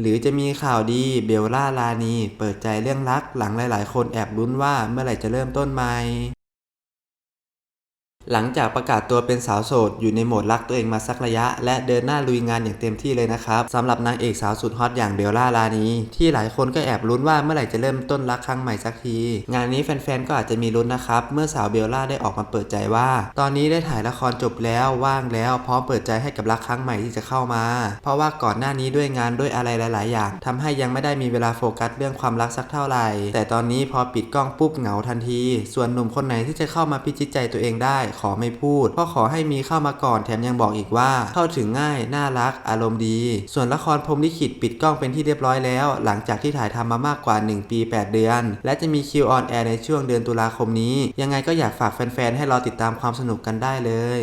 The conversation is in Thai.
หรือจะมีข่าวดีเบลล่าลานี เปิดใจเรื่องรัก หลังหลาย ๆ คนแอบลุ้นว่าเมื่อไหร่จะเริ่มต้นใหม่ หลังจากประกาศตัวเป็นสาวโสด อยู่ในโหมดรักตัวเองมาสักระยะ และเดินหน้าลุยงานอย่างเต็มที่เลยนะครับสำหรับนางเอกสาวสุดฮอตอย่างเบลล่าลานีที่หลายคนก็แอบลุ้นว่าเมื่อไหร่จะเริ่มต้นรักครั้งใหม่สักที งานนี้แฟนๆก็อาจจะมีลุ้นนะครับ เมื่อสาวเบลล่าได้ออกมาเปิดใจว่า ตอนนี้ได้ถ่ายละครจบแล้วว่างแล้วพร้อมเปิดใจให้กับรักครั้งใหม่ที่จะเข้ามา เพราะว่าก่อนหน้านี้ด้วยงานด้วยอะไรหลาย ๆ อย่างทำให้ยังไม่ได้มีเวลาโฟกัสเรื่องความรักสักเท่าไหร่ แต่ตอนนี้พอปิดกล้องปุ๊บเหงาทันที ส่วนหนุ่มคนไหนที่จะเข้ามาพิจิตใจตัวเองได้ขอไม่พูดเพราะขอให้มีเข้ามาก่อนแถมยังบอกอีกว่า เข้าถึงง่าย น่ารัก อารมณ์ดี ส่วนละครพรมลิขิตปิดกล้องเป็นที่เรียบร้อยแล้ว หลังจากที่ถ่ายทำมามากกว่า 1 ปี 8 เดือน และจะมีคิวออนแอร์ในช่วงเดือนตุลาคมนี้ ยังไงก็อยากฝากแฟนๆ ให้รอติดตามความสนุกกันได้เลย